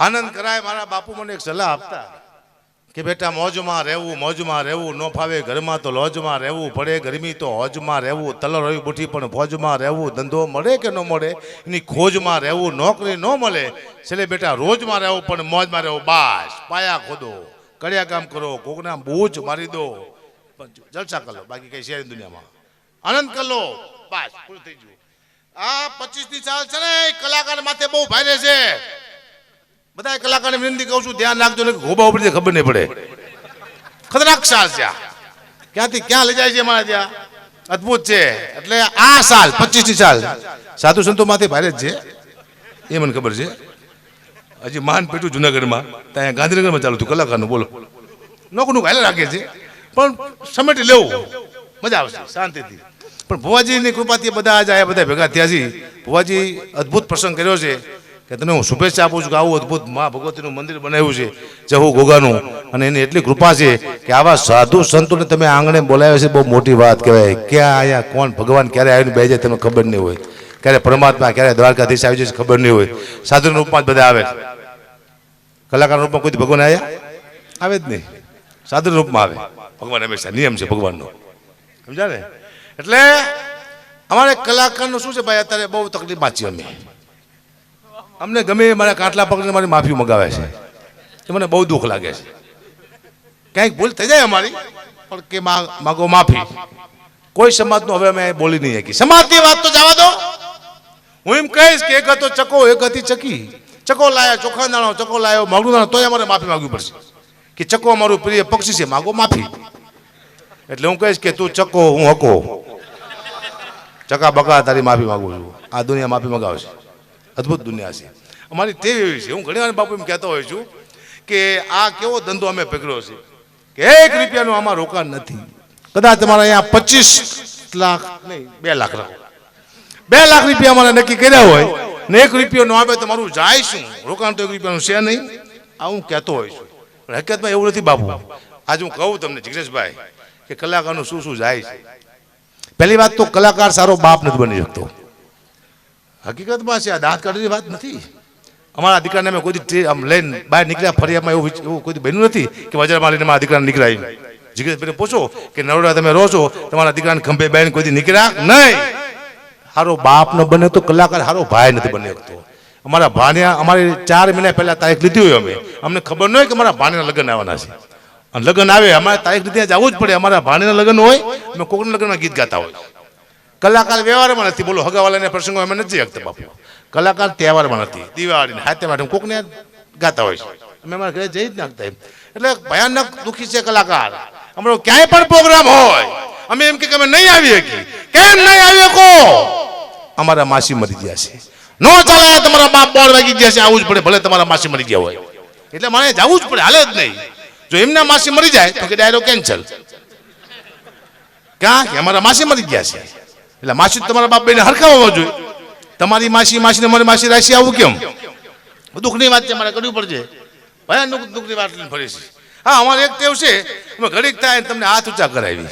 આનંદ કરાય, મારા બાપુ મને એક સલાહ આપતા કે બેટા, મોજમાં રહેવું મોજમાં રહેવું, ન ફાવે ઘરમાં તો લોજમાં રહેવું, પડે ગરમી તો હોજમાં રહેવું તલર હોય બુઠી પણ ફોજમાં રહેવું, ધંધો મળે કે ન મળે, એની ખોજમાં રહેવું, નોકરી ન મળે, છેલ્લે બેટા, રોજમાં રહેવું પણ મોજમાં રહેવું, બાસ, પાયા ખોદો કડિયા કામ કરો, કોકના બૂજ મારી દો જલસા કરો બાકી કઈ શેર દુનિયામાં. આનંદ કરો બસ, પૂરું થઈ ગયું. આ પચીસની સાલ છે ને કલાકાર માથે બહુ ભારે છે. બધા કલાકારને વિનંતી કહું છું, ધ્યાન રાખજો ને ઘોબા ઉપરથી ખબર નહીં પડે. ખતરનાક સાલ છે ક્યાંથી ક્યાં લઈ જાય છે મારા ત્યાં? અદ્ભુત છે. એટલે આ સાલ પચીસની સાલ. સાધુ સંતો માંથી ભારે જ છે. એ મને ખબર છે. હજી માન પેટું જુનાગઢમાં, ત્યાં ગાંધીનગરમાં ચાલુ થયું, કલાકારનું, બોલો. નોકનું હાલે રાખે છે. પણ સમેટી લેવું. મજા આવશે શાંતિથી. પણ ભુવાજીની કૃપાથી બધા આજે આયા બધા ભેગા થયા છે ભુવાજી અદ્ભુત પ્રસંગ કર્યો છે. કે તને હું શુભેચ્છા આપું છું કે આવું અદ્ભુત મા ભગવતીનું મંદિર બનાવ્યું છે જહુ ગોગાનું. અને એની એટલી કૃપા છે કે આવા સાધુ સંતોને તમે આંગણે બોલાવ્યા છે, બહુ મોટી વાત કહેવાય. ક્યાં આયા, કોણ, ભગવાન ક્યારે આવીને બે જાય તમને ખબર નહીં હોય. ક્યારે પરમાત્મા, ક્યારે દ્વારકાધીશ આવી જશે ખબર નહીં હોય. સાધુના રૂપમાં જ બધા આવે. છે કલાકારના રૂપમાં કોઈ ભગવાન આવ્યા આવે જ નહીં. સાધુ રૂપમાં આવે. ભગવાન હંમેશા, નિયમ છે ભગવાનનો. સમજ્યા ને એટલે અમારે કલાકારનું શું છે ભાઈ? અત્યારે બહુ તકલીફમાં છીએ અમે. અમને ગમે મારા કાટલા પકડીને મારી માફી મગાવે છે. એ મને બહુ દુઃખ લાગે છે. ક્યાંક ભૂલ થઈ જાય અમારી, પણ કે માગો માફી. કોઈ સમાજનું હવે અમે બોલી નહીં શકી સમાજની વાત તો જવા દો. હું એમ કહીશ કે એક હતો ચકો, એક હતી ચકી. ચકો લાયો, ચોખા દાણો ચકો લાયો, માગું દાણો તોય અમારે માફી માગવી પડશે. કે ચકો અમારું પ્રિય પક્ષી છે, માગો માફી. એટલે હું કહીશ કે તું ચકો, હું હકો. ચકા બકા, તારી માફી માગું છું. આ દુનિયા માફી મગાવશે અદ્ભુત દુનિયા છે. અમારી ટેવ એવી છે. હું ઘણી વાર બાપુ એમ કહેતો હોઉં છું કે આ કેવો ધંધો અમે પકડ્યો છે કે એક રૂપિયાનું આમાં રોકાણ નથી. કદાચ તમારા અહીંયા પચીસ લાખ નહીં, બે લાખ રાખો. બે લાખ રૂપિયા અમારે નક્કી કર્યા હોય ને એક રૂપિયો નો આવે તો મારું જાય શું? રોકાણ તો એક રૂપિયાનું છે નહીં. આ હું કહેતો હોય છું. હકીકતમાં એવું નથી બાપુ. આજે હું કહું તમને જિગ્નેશભાઈ, કે કલાકારનું શું શું જાય છે. પહેલી વાત તો કલાકાર સારો બાપ નથી બની શકતો. હકીકતમાં છે, આ દાંત કાઢવાની વાત નથી. અમારા દીકરાને અમે કોઈ આમ લઈને બહાર નીકળ્યા ફરિયામાં એવું એવું કોઈ બન્યું નથી કે બજારમાં લઈને મારા દીકરાને નીકળાય. જિગ્નેશભાઈને પૂછો કે, નરોડા, તમે રહો છો? તમારા દીકરાને ખંભે બેન કોઈ નીકળ્યા? નહીં. સારો બાપ ન બને તો કલાકાર સારો ભાઈ નથી બની શકતો અમારા ભાણિયા, અમારી ચાર મહિના પહેલા તારીખ લીધી હોય અમે. અમને ખબર ન હોય કે અમારા ભાણિયાના લગ્ન આવવાના છે. અને લગ્ન આવે, અમારે તારીખ લીધી જવું જ પડે. અમારા ભાણિયાના લગ્ન હોય, અમે કોકના લગ્નમાં ગીત ગાતા હોય. કલાકાર વ્યવહારમાં નથી. બોલો, હગાવાલાના પ્રસંગો અમે નથી શકતા બાપુ. કલાકાર તહેવારમાં નથી. દિવાળી હાથે માટે કોકને ગાતા હોય છે અમે અમારા ઘરે જઈ જ નાખતા એમ. એટલે ભયાનક દુઃખી છે કલાકાર. અમારો ક્યાંય પણ પ્રોગ્રામ હોય, અમે એમ કે અમે નહીં આવી શકી કેમ નહીં આવી શકો અમારા માસી મરી ગયા છે. નો ચાલે, તમારા બાપ બોર વાગી ગયા છે. આવું જ પડે, ભલે તમારા માસી મરી ગયા હોય. એટલે મારે જવું જ પડે, હાલે જ નહીં. જો એમના માસી મરી જાય, તો કે ડાયરો કેન્સલ. ક્યાં? અમારા માસી મરી ગયા છે. એટલે માસી તમારા બાપ બેને હરખા હોવા જોઈએ. તમારી માસી, માસીને મારી માસી રાશી આવું કેમ? દુઃખની વાત છે, મારે કરવી પડશે. ભયાનક દુઃખની વાત લઈને ફરી છે. હા, અમારે એક ટેવ છે, અમે ઘડીક થાય તમને હાથ ઊંચા કરાવી.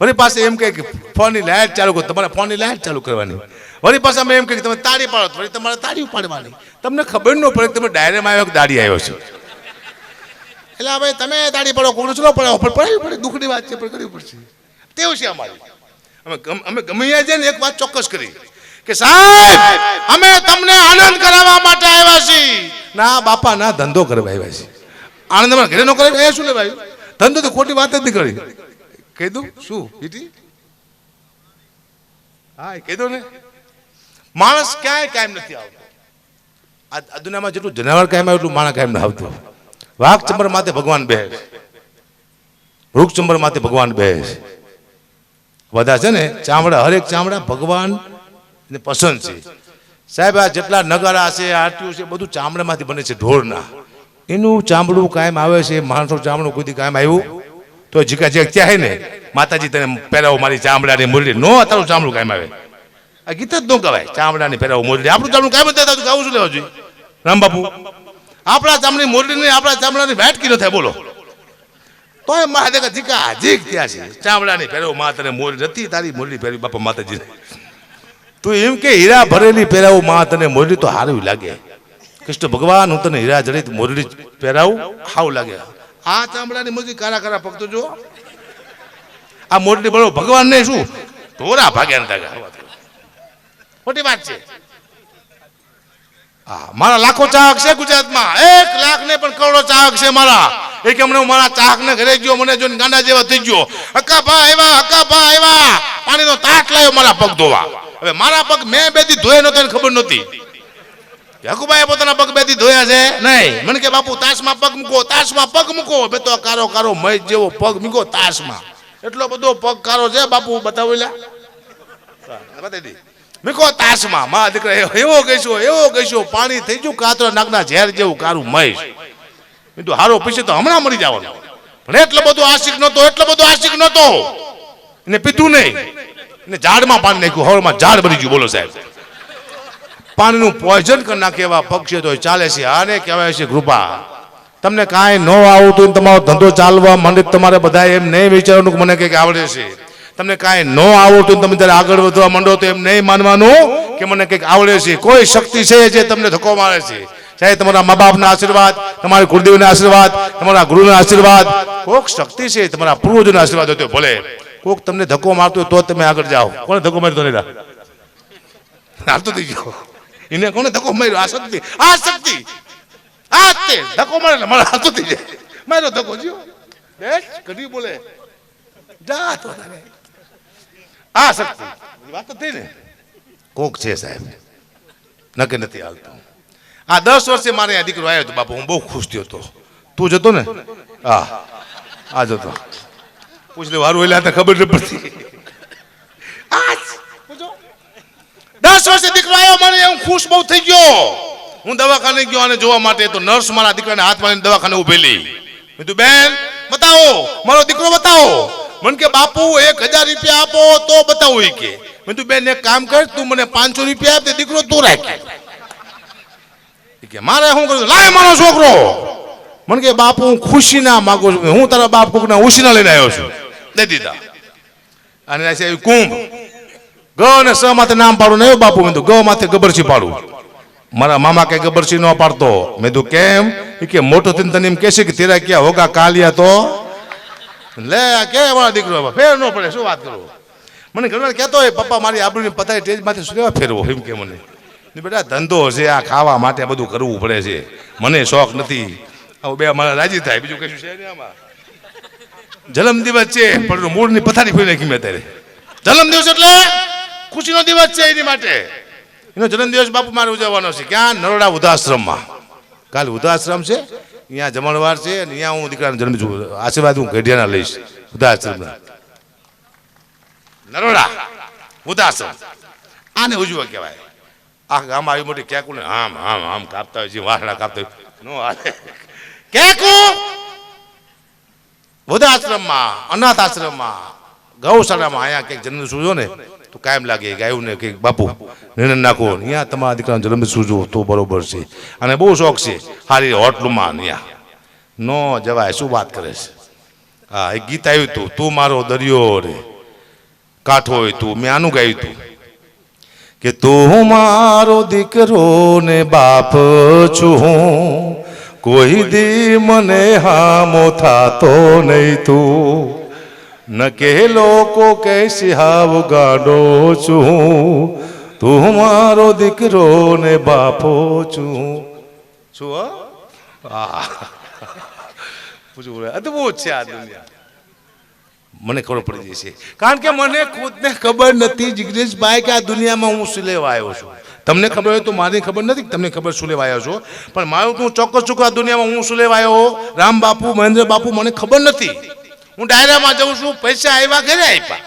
વળી પાસે એમ કહે કે ફોનની લાઇટ ચાલુ કરો, તમારે ફોનની લાઇટ ચાલુ કરવાની. વળી પાસે અમે એમ કહે કે તમે તાળી પાડો, વળી તમારે તાળી પાડવાની તમને ખબર ન પડે તમે ડાયરેમાં આવ્યો કે દાડી આવ્યો છો. એટલે હવે તમે દાડી પાડો, કોણ પડો, પણ પડે, દુઃખની વાત છે, પણ કરવી પડશે. તેવું છે અમારી. અમે અમે ગમે છે ને એક વાત ચોક્કસ કરી કે સાહેબ અમે તમને આનંદ કરાવવા માટે આવ્યા છીએ. ના બાપા ના ધંધો કરવા આવ્યા છીએ. આનંદ અમારા ઘરે નો કરે અહીંયા શું ભાઈ ધંધો તો ખોટી વાત જ નહીં કરી. કહી દઉં શું બીટી હા દો ને. માણસ ક્યાંય કાયમ નથી આવતો. આ દુનિયામાં જેટલું જનાવર કાયમ આવે એટલું માણસ કાયમ આવતું. વાઘ ચંબર માથે ભગવાન બે વૃક્ષ ચંબર માથે ભગવાન બે બધા છે ને ચામડા, હરેક ચામડા ભગવાન ને પસંદ છે. સાહેબ, આ જેટલા નગારા છે આરટીઓ છે, બધું ચામડામાંથી બને છે, ઢોરના. એનું ચામડું કાયમ આવે છે, માણસો ચામડું કોઈ કાયમ આવ્યું. તો જીકા જે ત્યાં ને, માતાજી તને પહેરાવો મારી ચામડાની મુરલી. નો તારું ચામડું કાયમ આવે. આ ગીત જ ન કહેવાય, ચામડાની પહેરાવો મુરલી. આપણું ચામડું કાયમ દેતા ગાવું શું લેવા જોઈએ? રામ બાપુ આપણા ચામડી મુરલી નહીં આપણા ચામડાની વેટ કિલો થાય, બોલો. તોય મહાદેવ જીકા જીક ત્યાં છે. ચામડાની પહેરાવો, મા તને મોરી નથી, તારી મોરલી પહેરી બાપા માતાજી તું એમ કે હીરા ભરેલી પહેરાવું, મા તને મોરલી તો સારું લાગે. કૃષ્ણ ભગવાન, હું તને હીરા જડિત મોરડી પહેરાવું, હાવ લાગે. આ ચામડાની મજી કારા કારા પગતો જો આ મોરડી ભરો ભગવાન ને શું? ઢોરા ભાગ્યા મોટી વાત છે. હા, મારા લાખો ચાહક છે ગુજરાતમાં. એક લાખ ને પણ કરોડો ચાહક છે મારા. એ કે હમણાં મારા ચાહક ને ઘરે ગયો, મને જોઈને ગાંડા જેવા થઈ ગયો. હક્કા ભા આવ્યા હક્કા ભા આવ્યા પાણીનો તાટ લાવ્યો મારા પગ ધોવા. હવે મારા પગ મેં બે દી ધોયા નતો એને ખબર નહોતી. હકુભાઈએ પોતાના પગ બે દી ધોયા છે? નહીં. મને કે, બાપુ, તાસમાં પગ મૂકો, તાસમાં પગ મૂકો. બે તો કારો કારો મય જેવો પગ મૂકો તાસમાં. એટલો બધો પગ કારો છે, બાપુ, બતાવો લ્યા. બતાવી દી કહો તાસમાં મા દીકરા એવો કહીશું એવો કહીશું, પાણી થઈ ગયું, કાતરો નાકના ઝેર જેવું કારું મહેશ. મેં તો હારો, પીછે તો હમણાં મરી જવાનું. પણ એટલો બધો આશિક નહોતો, એટલો બધો આશિક નહોતો. એને પીધું નહીં. ને ઝાડમાં પાણી નાખ્યું હવામાં ઝાડ બની ગયું, બોલો સાહેબ. પાણીનું પોઈઝન કરી નાખે એવા પક્ષીઓ તો ચાલે છે, આને કહેવાય છે કૃપા. તમને કાંઈ ન આવતું તમારો ધંધો ચાલવા માંડે તમારે બધા એમ નહીં વિચારવાનું મને કંઈક આવડે છે. તમને કાંઈ ન આવડતું તમે જ્યારે આગળ વધવા માંડો તો એમ નહીં માનવાનું કે મને કંઈક આવડે છે. કોઈ શક્તિ છે જે તમને ધક્કો મારે છે. ચાહે તમારા મા બાપના આશીર્વાદ તમારા ગુરુદેવના આશીર્વાદ તમારા ગુરુના આશીર્વાદ કોક શક્તિ છે તમારા પૂર્વજોના આશીર્વાદ હોય તો ભલે. કોક તમને ધક્કો મારતો તો જ તમે આગળ જાઓ. કોને ધક્કો મારતો નહીં હાલતો થઈ ગયો. એને કોને ધક્કો માર્યો? આ શક્તિ આ શક્તિ આ તે ધક્કો મારે મારે હાલતો થઈ જાય. મારો ધક્કો જ્યો બેસ કઢી બોલે. જા તો આ શક્તિ. વાત થઈ ને. કોક છે સાહેબ. નકે નથી હાલતું. આ દસ વર્ષે મારે આ દીકરો આવ્યો હતો બાપુ હું બહુ ખુશ થયો હતો. તું જતો ને? હા. આ જતો. પૂછ લે વારું એટલે ખબર નથી પડતી. દસ વર્ષે દીકરો આવ્યો મને હું ખુશ બહુ થઈ ગયો. હું દવાખાને ગયો અને જોવા માટે તો નર્સ મારા દીકરાને હાથમાં લઈને દવાખાને ઉભેલી મેં બેન બતાવો. મારો દીકરો બતાવો. મને કે, બાપુ, એક હજાર રૂપિયા આપો, તો બતાવું કે. મેં તું બેન, એક કામ કર, તું મને પાંચસો રૂપિયા આપ દીકરો તું રાખ. કે, મારે શું કરું લાય મારો છોકરો. મને કે, બાપુ, હું ખુશી ના માગું છું. હું તારા બાપ કોકના ઉશીના લઈને આવ્યો છું. દે દીધા. અને કુંભ. ગ અને સ માથે નામ પાડું. નહીં બાપુ મેં ગ માથે ગબરસી પાડું. મારા મામા કે ગબરસી ન પાડતો. મેં તું કેમ? કે, મોટો થઈને તને એમ કહેશે કે, તેરા ક્યાં હોગા કાલિયા તો લે કે મારા દીકરો ફેર ન પડે, શું વાત કરું? મને ઘણી વાર કહેતો હોય, પપ્પા, મારી આબરૂની પતાઈ સ્ટેજ માથે શું લેવા ફેરવો? એમ કે મને. બેટા, ધંધો છે, આ ખાવા માટે બધું કરવું પડે છે. મને શોખ નથી. આવું બે મારા રાજી થાય. બીજું કશું છે નહીં આમાં. દિવસ છે, પણ મૂળની પથારી ફરી નાખી મેં અત્યારે. જન્મ દિવસ એટલે ખુશીનો દિવસ છે એની માટે. એનો જન્મદિવસ બાપુ મારે ઉજવવાનો છે. ક્યાં? નરોડા ઉદાશ્રમમાં કાલે ઉદાશ્રમ છે. અહીંયા જમણવાર છે અને અહીંયા હું દીકરાનો જન્મ છું. આશીર્વાદ હું ગઢિયાના લઈશ. વૃદ્ધાશ્રમના. નરોડા. ઉદાસન આને ઉજવો કહેવાય. આ ગામ આવી મોટી કેકુને આમ આમ આમ કાપતા હોય છે વાસણા કાપતા હોય. નો હાલે. કેકુ વૃદ્ધાશ્રમમાં અનાથ આશ્રમમાં ગૌશાળામાં અહીંયા કંઈક જન્મ સૂજો ને, તો કાયમ લાગે ગાયું ને કંઈક બાપુ, નિર્ણય નાખો અહીંયા તમારા દીકરાનો જન્મ સૂજો, તો બરોબર છે. અને બહુ શોખ છે. સારી હોટલમાં અહીંયા. નો જવાય, શું વાત કરે છે? હા, એક ગીત આવ્યું હતું તું મારો દરિયો રે. કાંઠો હોય તું, મેં આનું ગાયું હતું કે તું મારો દીકરો ને બાપ છું હું. કોઈ દી મને હામો થાતો નહીં તું. ન કે લોકો કે હાવ ગાડો છું, તું મારો દીકરો ને બાપો છું. છું પૂછવું. અદ્ભુત છે આ મને ખબર પડી જશે કારણ કે મને ખુદને ખબર નથી જિગ્નેશભાઈ કે આ દુનિયામાં હું શું લેવા આવ્યો છું. તમને ખબર હોય તો મારી ખબર નથી તમને ખબર શું લેવા આવ્યો છો. પણ મારું તું ચોક્કસ કે આ દુનિયામાં હું શું લેવા આવ્યો? રામ બાપુ, મહેન્દ્ર બાપુ મને ખબર નથી. હું ડાયરામાં જઉં છું, પૈસા આવ્યા ઘરે આપ્યા.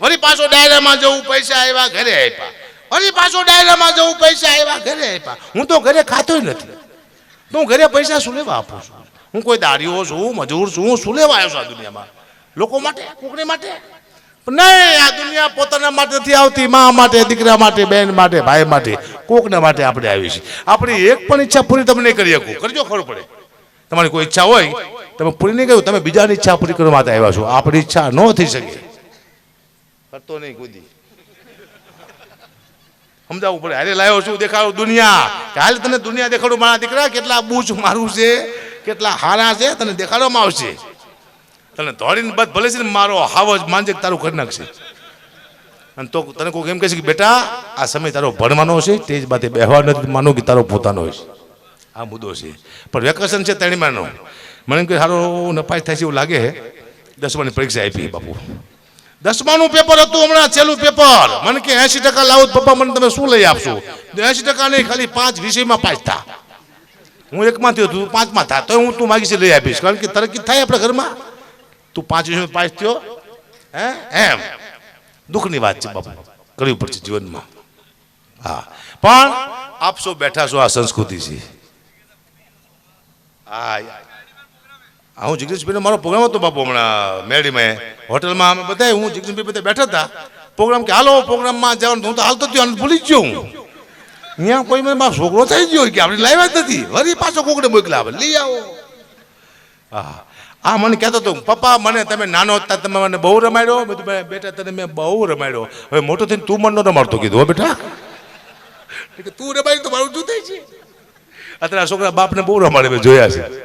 વળી પાછો ડાયરામાં જવું પૈસા આવ્યા ઘરે આપ્યા. વળી પાછો ડાયરામાં જવું પૈસા આવ્યા ઘરે આપ્યા. હું તો ઘરે ખાતો નથી. તો હું ઘરે પૈસા શું લેવા આપું છું? હું કોઈ દાડીઓ છું, મજૂર છું, હું શું લેવા આવ્યો છું આ દુનિયામાં? લોકો માટે કોકરી માટે? નહીં, આ દુનિયા પોતાના માટે નથી આવતી, મા માટે, દીકરા માટે બહેન માટે, ભાઈ માટે, કોકના માટે આપણે આવી છીએ. આપણી એક પણ ઈચ્છા પૂરી તમે નહીં કરી શકું. કરજો ખબર પડે. તમારી કોઈ ઈચ્છા હોય તમે પૂરી નહીં કર્યું તમે બીજાની ઈચ્છા પૂરી કરવા માટે આવ્યા છો. આપણી ઈચ્છા ન થઈ શકે. કરતો નહીં કોઈ દી. સમજાવવું પડે. હારે લાવ્યો છું, દેખાડો દુનિયા. હાલ તને દુનિયા દેખાડું, મારા દીકરા, કેટલા બૂચ મારું છે, કેટલા હારા છે, તને દેખાડવામાં આવશે. તને દોડીને બધ ભલે છે ને મારો હાવ જ માંજે તારું કરી નાખશે. અને તો તને કોઈ એમ કહે છે કે, બેટા, આ સમય તારો ભણવાનો છે તે જ બાતે બેહવા નથી માનો કે તારો પોતાનો છે આ મુદ્દો છે. પણ વેકેશન છે તેણીમાંનો. મને એમ કે સારો નપાસ થાય છે એવું લાગે છે દસમાની પરીક્ષા આપી બાપુ. દસમાનું પેપર હતું હમણાં છેલ્લું પેપર. મને કે એસી ટકા લાવો પપ્પા મને તમે શું લઈ આપશો? એસી ટકા નહીં, ખાલી પાંચ વિષયમાં પાસ થા. હું એકમાં થયો તું પાંચમાં થા. તો હું તું માગીશ લઈ આપીશ. કારણ કે તરક્કી થાય આપણા ઘરમાં. તું પાંચ વિષયમાં પાંચ થયો. હે? એમ. દુઃખની વાત છે બાપુ. કરવી પડશે જીવનમાં. હા. પણ આપ સૌ બેઠા છો, આ સંસ્કૃતિ છે. હા હા હું જગદીશભાઈનો મારો પ્રોગ્રામ હતો બાપુ હમણાં મેળીમાં હોટલમાં અમે બધા હું જગદીશભાઈ બધા બેઠા હતા. પ્રોગ્રામ કે હાલો પ્રોગ્રામમાં જવાનું હું તો હાલતો અને ભૂલી જ ગયો હું. અહીંયા કોઈ મને મારો છોકરો થઈ ગયો કે આપણે લાવ્યા જ નથી. વળી પાછો કોકડે મોકલા આવે લઈ આવો. હા આ મને કહેતો હતો પપ્પા મને તમે નાનો હતા તમે મને બહુ રમાડ્યો. કીધું, બેટા તને મેં બહુ રમાડ્યો. હવે મોટો થઈને તું મને ન રમાડતો કીધું હો બેટા. તું રમાડી તો મારું થઈ છે? અત્યારે આ છોકરા બાપને બહુ રમાડે જોયા છે.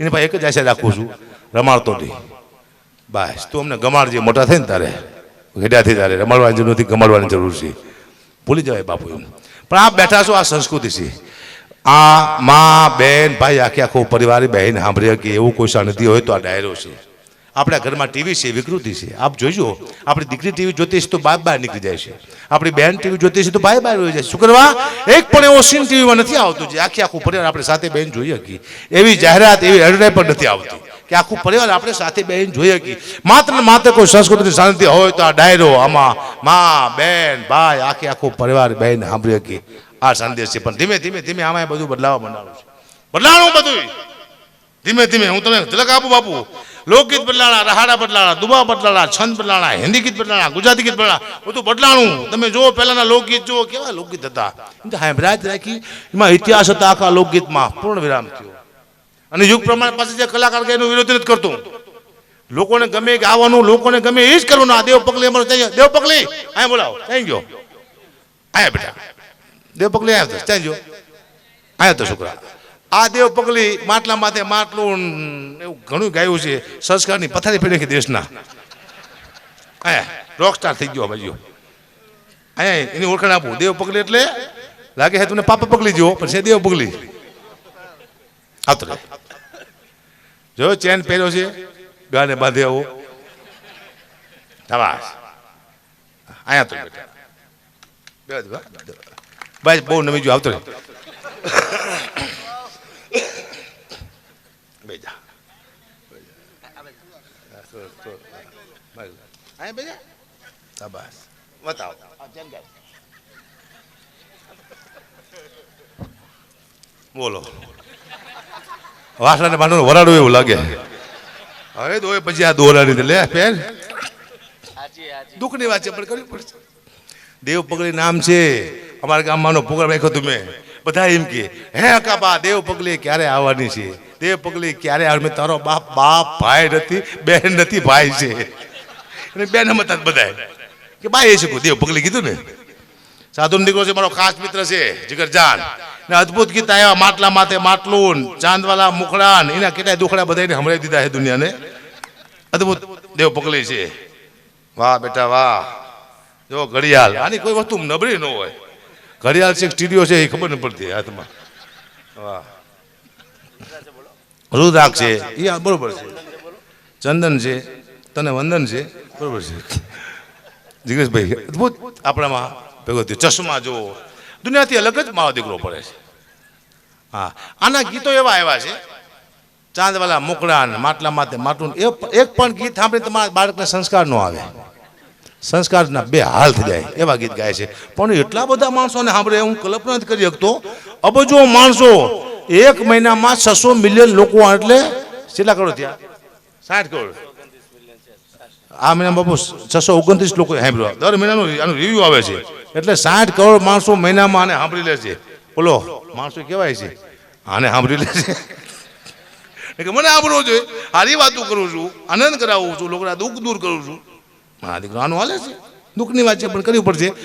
એને ભાઈ એક જ આશા રાખું છું, રમાડતો નહીં. બસ, તું અમને ગમાડજે મોટા થઈને તારે. ઘેડાથી તારે. રમાડવાની જરૂર નથી, ગમાડવાની જરૂર છે. ભૂલી જવાય બાપુ એમ. પણ આપ બેઠા છો, આ સંસ્કૃતિ છે. આ મા, બેન, ભાઈ, આખે આખો પરિવાર, બહેન સાંભળી કે એવું કોઈ શાંતિ હોય તો આ ડાયરો છે. આપણા ઘરમાં ટીવી છે, વિકૃતિ છે. આપ જોઈજો આપણી દીકરી ટીવી જોતી છે તો બાય બહાર નીકળી જાય છે. આપણી બેન ટીવી જોતી છે તો ભાઈ બહાર જાય છે. શું કરવા? એક પણ એવો સીન ટીવીમાં નથી આવતો જે આખી આખું પરિવાર આપણે સાથે બેન જોઈ શકીએ. એવી જાહેરાત, એવી અડડાઈ પણ નથી આવતી કે આખું પરિવાર આપણે સાથે બેન જોઈ શકીએ. માત્ર ને માત્ર કોઈ સંસ્કૃતિની શાંતિ હોય તો આ ડાયરો આમાં માં, બેન, ભાઈ આખે આખું પરિવાર બેન સાંભળી શકીએ. આ સંદેશ છે. પણ ધીમે ધીમે ધીમે આમાં બધું બદલાવા માંડવાનું છે. બદલાવાનું બધું ધીમે ધીમે હું તમને તિલક આપું બાપુ. લોકગીત બદલાણા, રહાડા બદલાણા, દુબા બદલાણા, છંદ બદલાણા, હિન્દી ગીત બદલાણા, ગુજરાતી ગીત બદલાણા, બધું બદલાણું. તમે જુઓ, પહેલાના લોકગીત જુઓ, કેવા લોકગીત હતા. હેમરાજ જ રાખી. એમાં ઇતિહાસ હતા આખા લોકગીતમાં, પૂર્ણ વિરામ થયો. અને યુગ પ્રમાણે પાસે જે કલાકાર કે એનું વિરોધ નથી કરતું. લોકોને ગમે આવવાનું, લોકોને ગમે એ જ કરવાનું. આ દેવ પગલી અમારું ત્યાં, દેવ પગલી, અહીંયા બોલાવો, ત્યાં ગયો. અહીંયા બેટા દેવ પગલી આવ્યો ત્યાં ગયો. અહીંયા તો છોકરા. આ દેવ પગલી માટલા માથે માટલું એવું ઘણું ગાયું છે. સંસ્કારની પથારી ફેરી દેશના. રોકસ્ટાર થઈ ગયો બાજુ અહીંયા એની ઓળખાણ આપું. દેવ પગલી એટલે લાગે છે તમને પાપા પગલી જુઓ પણ છે દેવ પગલી. આવતો રહે. જો ચેન પહેર્યો છે? ગાને બાંધે આવો. શાબાશ. અહીંયા તો બેટા. બહુ નવી જો આવતો રહે બેજા બતાવો. બોલો. વાસણા બાંધવાનું વરાડું એવું લાગે. હવે તો પછી આ દોરાની લે ફેર. દુઃખની વાત છે પણ કરવી પડશે. દેવ પગડી નામ છે. અમારા ગામમાંનો પ્રોગ્રામ રાખ્યો તમે. બધા એમ કે, હે કાબા દેવ પગલે ક્યારે આવવાની છે? દેવ પગલી ક્યારે આવે? તારો બાપ બાપ ભાઈ નથી બેન નથી, ભાઈ છે. અને બેન હતા બધા કે ભાઈ એ શકું દેવ પગલે કીધું ને? સાધુ દીકરો છે, મારો ખાસ મિત્ર છે, જીગરજાન. ને અદ્ભુત ગીત આવ્યા માટલા માથે માટલું ચાંદવાલા મુખડાન, એના કેટલાય દુખડા બધાને હમણાં દીધા છે દુનિયાને. અદ્ભુત દેવ પગલે છે. વાહ બેટા, વાહ. જો ઘડિયાળ, આની કોઈ વસ્તુ નબળી ન હોય. ઘડિયાળ છે સ્ટીરિયો છે, એ ખબર ન પડતી હાથમાં. વાહ. રુદ્રાક્ષ છે, એ આ બરોબર છે. ચંદન છે, તને વંદન છે, બરોબર છે. જિગ્નેશભાઈ અદભુત આપણામાં ભેગો થયો. ચશ્મા જુઓ. દુનિયાથી અલગ જ મારો દીકરો પડે છે. હા, આના ગીતો એવા આવ્યા છે. ચાંદવાલા મોકળા ને માટલા માથે માટલું. એક પણ ગીત સાંભળીને તમારા બાળકને સંસ્કાર ન આવે. સંસ્કારના બે હાલ થઈ જાય એવા ગીત ગાય છે. પણ એટલા બધા માણસોને સાંભળે, હું કલ્પના નથી કરી શકતો. અબજો માણસો એક મહિનામાં છસો મિલિયન લોકો એટલે કેટલા કરોડ થયા? સાઠ કરોડ. આ મહિના બાપુ છસો ઓગણત્રીસ લોકો સાંભળ્યો. દર મહિનાનું આનું રિવ્યુ આવે છે. એટલે સાઠ કરોડ માણસો મહિનામાં આને સાંભળી લે છે. બોલો, માણસો કહેવાય છે. આને સાંભળી લે છે. એટલે મને સાંભળવું જોઈએ. સારી વાતો કરું છું, આનંદ કરાવું છું, લોકોના દુઃખ દૂર કરું છું. મારા દીકરો આનું હાલે છે. દુઃખની વાત છે પણ કરવી પડશે.